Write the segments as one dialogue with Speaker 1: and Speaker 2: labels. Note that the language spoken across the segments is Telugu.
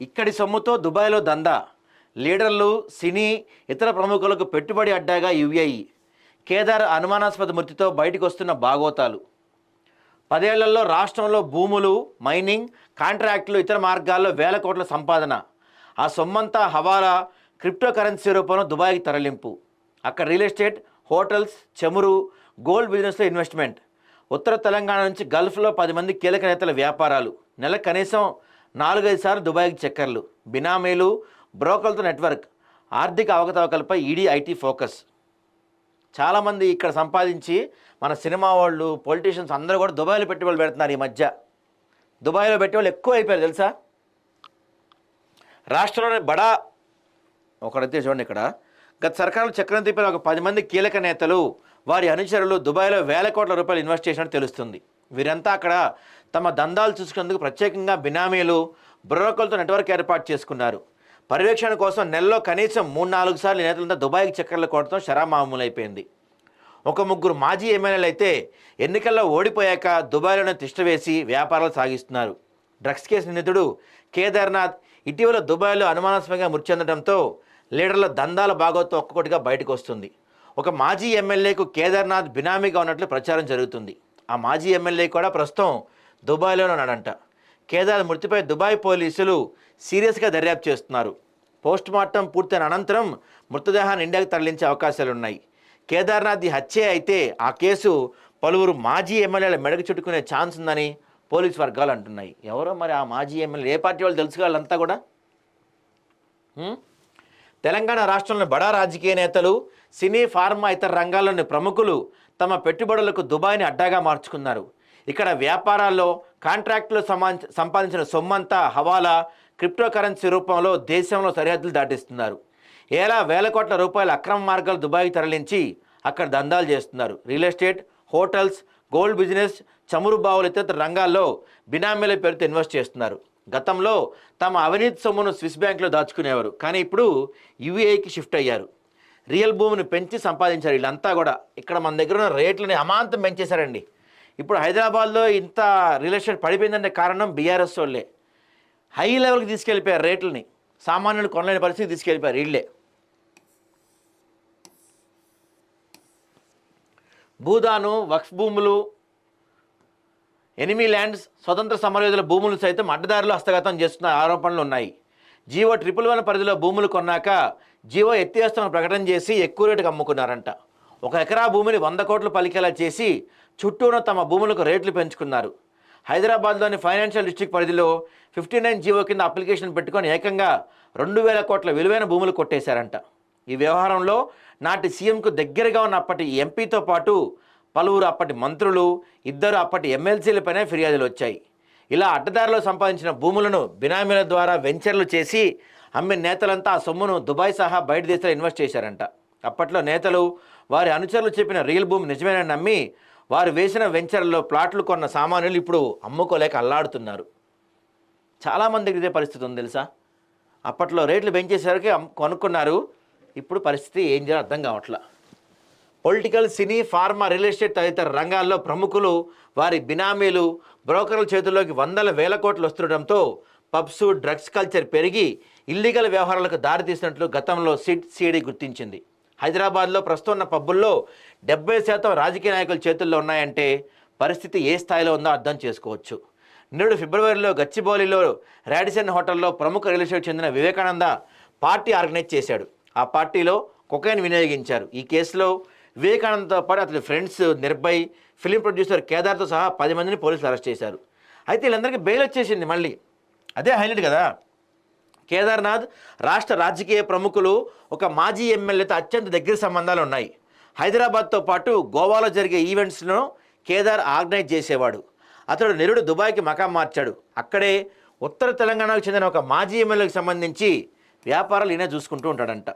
Speaker 1: ఇక్కడి సొమ్ముతో దుబాయ్లో దందా. లీడర్లు సినీ ఇతర ప్రముఖులకు పెట్టుబడి అడ్డాగా యుఏఈ. కేదార్ అనుమానాస్పద మృతితో బయటకు వస్తున్న బాగోతాలు పదేళ్ళలో రాష్ట్రంలో భూములు మైనింగ్ కాంట్రాక్టులు ఇతర మార్గాల్లో వేల కోట్ల సంపాదన. ఆ సొమ్మంతా హవాలా క్రిప్టో కరెన్సీ రూపంలో దుబాయ్కి తరలింపు. అక్కడ రియల్ ఎస్టేట్ హోటల్స్ చమురు గోల్డ్ బిజినెస్లో ఇన్వెస్ట్మెంట్. ఉత్తర తెలంగాణ నుంచి గల్ఫ్లో పది మంది కీలక నేతల వ్యాపారాలు. నెల కనీసం నాలుగైదు సార్లు దుబాయ్కి చక్కర్లు బినామీలు బ్రోకర్లతో నెట్వర్క్ ఆర్థిక అవకతవకలపై ఈడీ ఐటీ ఫోకస్. చాలామంది ఇక్కడ సంపాదించి మన సినిమా వాళ్ళు పొలిటీషియన్స్ అందరూ కూడా దుబాయ్లో పెట్టుబడులు పెడుతున్నారు ఈ మధ్య. దుబాయ్లో పెట్టేవాళ్ళు ఎక్కువ అయిపోయారు తెలుసా? రాష్ట్రంలోని బడా ఒకడైతే చూడండి ఇక్కడ. గత సర్కారులు చక్రం తిప్పిన ఒక పది మంది కీలక నేతలు వారి అనుచరులు దుబాయ్లో వేల కోట్ల రూపాయలు ఇన్వెస్ట్ చేసినట్టు తెలుస్తుంది. వీరంతా అక్కడ తమ దందాలు చూసుకునేందుకు ప్రత్యేకంగా బినామీలు బ్రోకర్లతో నెట్వర్క్ ఏర్పాటు చేసుకున్నారు. పర్యవేక్షణ కోసం నెలలో కనీసం మూడు నాలుగు సార్లు నేతలంతా దుబాయ్కి చక్కర్లు కొట్టడం షరామామూలైపోయింది ఒక ముగ్గురు మాజీ ఎమ్మెల్యేలు అయితే ఎన్నికల్లో ఓడిపోయాక దుబాయ్లోనే తిష్టవేసి వ్యాపారాలు సాగిస్తున్నారు. డ్రగ్స్ కేసు నిందితుడు కేదార్నాథ్ ఇటీవల దుబాయ్లో అనుమానాస్పదంగా మృతి చెందడంతో లీడర్ల దందాల భాగోత్వం ఒక్కొక్కటిగా బయటకు వస్తుంది. ఒక మాజీ ఎమ్మెల్యేకు కేదార్నాథ్ బినామీగా ఉన్నట్లు ప్రచారం జరుగుతుంది. ఆ మాజీ ఎమ్మెల్యే కూడా ప్రస్తుతం దుబాయ్లోనే ఉన్నాడంట. కేదార్ మృతిపై దుబాయ్ పోలీసులు సీరియస్గా దర్యాప్తు చేస్తున్నారు. పోస్ట్ మార్టం పూర్తయిన అనంతరం మృతదేహాన్ని ఇండియాకు తరలించే అవకాశాలున్నాయి. కేదార్నాథ్ హత్య హత్యే అయితే ఆ కేసు పలువురు మాజీ ఎమ్మెల్యేల మెడకు చుట్టుకునే ఛాన్స్ ఉందని పోలీస్ వర్గాలు అంటున్నాయి. ఎవరో మరి ఆ మాజీ ఎమ్మెల్యే ఏ పార్టీ వాళ్ళు తెలుసుకోవాలంతా కూడా? తెలంగాణ రాష్ట్రంలోని బడా రాజకీయ నేతలు సినీ ఫార్మా ఇతర రంగాల్లోని ప్రముఖులు తమ పెట్టుబడులకు దుబాయ్ని అడ్డాగా మార్చుకున్నారు. ఇక్కడ వ్యాపారాల్లో కాంట్రాక్టులు సమా సంపాదించిన సొమ్మంతా హవాలా క్రిప్టో కరెన్సీ రూపంలో దేశంలో సరిహద్దులు దాటిస్తున్నారు. ఏలా వేల కోట్ల రూపాయల అక్రమ మార్గాలు దుబాయ్కి తరలించి అక్కడ దందాలు చేస్తున్నారు. Real estate hotels gold business చమురు బావులు ఇతర రంగాల్లో బినామీల పేరుతో ఇన్వెస్ట్ చేస్తున్నారు. గతంలో తమ అవినీతి సొమ్మును స్విస్ బ్యాంక్లో దాచుకునేవారు. కానీ ఇప్పుడు యుఏకి షిఫ్ట్ అయ్యారు. రియల్ భూమిని పెంచి సంపాదించారు వీళ్ళంతా కూడా. ఇక్కడ మన దగ్గర ఉన్న రేట్లని అమాంతం పెంచేశారండి. ఇప్పుడు హైదరాబాద్లో ఇంత రియల్ ఎస్టేట్ పడిపోయిందంటే కారణం బీఆర్ఎస్ వాళ్ళే. హై లెవెల్కి తీసుకెళ్ళిపోయారు రేట్లని. సామాన్యులు కొనలేని పరిస్థితి తీసుకెళ్ళిపోయారు వీళ్ళే. భూదాను వక్స్ భూములు ఎనిమీ ల్యాండ్స్ స్వతంత్ర సమరయోధుల భూములు సైతం అడ్డదారులు హస్తగతం చేస్తున్న ఆరోపణలు ఉన్నాయి. జీవో ట్రిపుల్ వన్ పరిధిలో భూములు కొన్నాక జీవో ఎత్తివేస్తామని ప్రకటన చేసి ఎక్కువ రేటుకు అమ్ముకున్నారంట. ఒక ఎకరా భూమిని వంద కోట్లు పలికేలా చేసి చుట్టూను తమ భూములకు రేట్లు పెంచుకున్నారు. హైదరాబాద్లోని ఫైనాన్షియల్ డిస్ట్రిక్ట్ పరిధిలో ఫిఫ్టీ నైన్ జీవో కింద అప్లికేషన్ పెట్టుకొని ఏకంగా రెండు వేల కోట్ల విలువైన భూములు కొట్టేశారంట. ఈ వ్యవహారంలో నాటి సీఎంకు దగ్గరగా ఉన్న అప్పటి ఎంపీతో పాటు పలువురు అప్పటి మంత్రులు ఇద్దరు అప్పటి ఎమ్మెల్సీలపైనే ఫిర్యాదులు వచ్చాయి. ఇలా అడ్డదారిలో సంపాదించిన భూములను బినామీల ద్వారా వెంచర్లు చేసి అమ్మిన నేతలంతా ఆ సొమ్మును దుబాయ్ సహా బయట దేశాలు ఇన్వెస్ట్ చేశారంట. అప్పట్లో నేతలు వారి అనుచరులు చెప్పిన రియల్ భూమి నిజమేనని నమ్మి వారు వేసిన వెంచర్లో ప్లాట్లు కొన్న సామాన్యులు ఇప్పుడు అమ్ముకోలేక అల్లాడుతున్నారు. చాలామందికి ఇదే పరిస్థితి ఉంది తెలుసా? అప్పట్లో రేట్లు పెంచేసరికి కొనుక్కున్నారు. ఇప్పుడు పరిస్థితి ఏం చేయాలో అర్థం కావట్లా. Political cine pharma real estate తదితర రంగాల్లో ప్రముఖులు వారి బినామీలు బ్రోకర్ల చేతుల్లోకి వందల వేల కోట్లు వస్తుండటంతో పబ్స్ డ్రగ్స్ కల్చర్ పెరిగి ఇల్లీగల్ వ్యవహారాలకు దారితీసినట్లు గతంలో సిడ్ సిడి గుర్తించింది. హైదరాబాద్లో ప్రస్తుతం ఉన్న పబ్బుల్లో డెబ్బై శాతం రాజకీయ నాయకుల చేతుల్లో ఉన్నాయంటే పరిస్థితి ఏ స్థాయిలో ఉందో అర్థం చేసుకోవచ్చు. నేడు ఫిబ్రవరిలో గచ్చిబౌలిలో రాడిసన్ హోటల్లో ప్రముఖ రియల్ ఎస్టేట్ చెందిన వివేకానంద పార్టీ ఆర్గనైజ్ చేశాడు. ఆ పార్టీలో కొకైన్ వినియోగించారు. ఈ కేసులో వివేకానందతో పాటు అతని ఫ్రెండ్స్ నిర్భయ్ ఫిలిం ప్రొడ్యూసర్ కేదార్తో సహా పది మందిని పోలీసులు అరెస్ట్ చేశారు. అయితే వీళ్ళందరికీ బెయిల్ వచ్చేసింది మళ్ళీ. అదే హైలైట్ కదా. కేదార్నాథ్ రాష్ట్ర రాజకీయ ప్రముఖులు ఒక మాజీ ఎమ్మెల్యేతో అత్యంత దగ్గర సంబంధాలు ఉన్నాయి. హైదరాబాద్తో పాటు గోవాలో జరిగే ఈవెంట్స్ను కేదార్ ఆర్గనైజ్ చేసేవాడు. అతడు నిరుడు దుబాయ్కి మకాం మార్చాడు. అక్కడే ఉత్తర తెలంగాణకు చెందిన ఒక మాజీ ఎమ్మెల్యేకి సంబంధించి వ్యాపారాలు ఈయన చూసుకుంటూ ఉంటాడంట.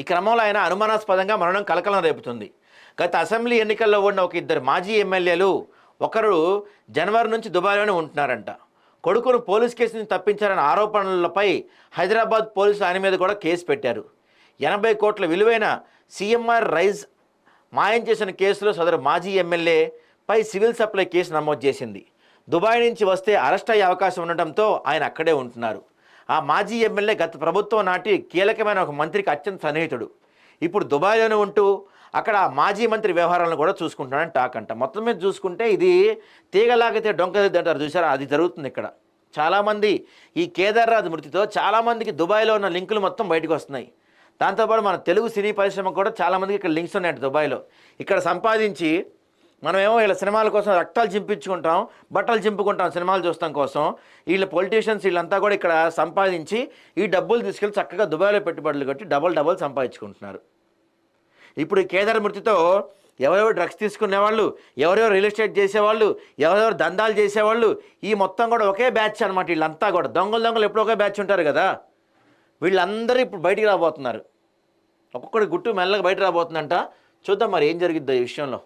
Speaker 1: ఈ క్రమంలో ఆయన అనుమానాస్పదంగా మరణం కలకలం రేపుతుంది. గత అసెంబ్లీ ఎన్నికల్లో ఉన్న ఒక ఇద్దరు మాజీ ఎమ్మెల్యేలు ఒకరు జనవరి నుంచి దుబాయ్లోనే ఉంటున్నారంట. కొడుకును పోలీస్ కేసు నుంచి తప్పించారన్న ఆరోపణలపై హైదరాబాద్ పోలీసులు ఆయన మీద కూడా కేసు పెట్టారు. ఎనభై కోట్ల విలువైన సీఎంఆర్ రైజ్ మాయం చేసిన కేసులో సదరు మాజీ ఎమ్మెల్యే పై సివిల్ సప్లై కేసు నమోదు చేసింది. దుబాయ్ నుంచి వస్తే అరెస్ట్ అయ్యే అవకాశం ఉండటంతో ఆయన అక్కడే ఉంటున్నారు. ఆ మాజీ ఎమ్మెల్యే గత ప్రభుత్వం నాటి కీలకమైన ఒక మంత్రికి అత్యంత సన్నిహితుడు. ఇప్పుడు దుబాయ్లోనే ఉంటూ అక్కడ ఆ మాజీ మంత్రి వ్యవహారాలను కూడా చూసుకుంటాడని టాక్ అంట. మొత్తం మీద చూసుకుంటే ఇది తీగలాగితే డొంకది అంటారు చూసారా అది జరుగుతుంది ఇక్కడ. చాలామంది ఈ కేదార్రాజ్ మృతితో చాలామందికి దుబాయ్లో ఉన్న లింకులు మొత్తం బయటకు వస్తున్నాయి. దాంతోపాటు మన తెలుగు సినీ పరిశ్రమ కూడా చాలామందికి ఇక్కడ లింక్స్ ఉన్నాయంట దుబాయ్లో. ఇక్కడ సంపాదించి మనమేమో వీళ్ళ సినిమాల కోసం రక్తాలు చింపించుకుంటాం బట్టలు చింపుకుంటాం సినిమాలు చూస్తాం కోసం. వీళ్ళ పొలిటీషియన్స్ వీళ్ళంతా కూడా ఇక్కడ సంపాదించి ఈ డబ్బులు తీసుకెళ్ళి చక్కగా దుబాయ్లో పెట్టుబడులు కట్టి డబల్ డబల్ సంపాదించుకుంటున్నారు. ఇప్పుడు కేదార్ మృతితో ఎవరెవరు డ్రగ్స్ తీసుకునేవాళ్ళు ఎవరెవరు రియల్ ఎస్టేట్ చేసేవాళ్ళు ఎవరెవరు దందాలు చేసేవాళ్ళు ఈ మొత్తం కూడా ఒకే బ్యాచ్ అనమాట వీళ్ళంతా కూడా. దొంగలు దొంగలు ఎప్పుడు ఒకే బ్యాచ్ ఉంటారు కదా. వీళ్ళందరూ ఇప్పుడు బయటికి రాబోతున్నారు. ఒక్కొక్కటి గుట్టు మెల్లగా బయట రాబోతుందంట. చూద్దాం మరి ఏం జరిగిద్దో ఈ విషయంలో.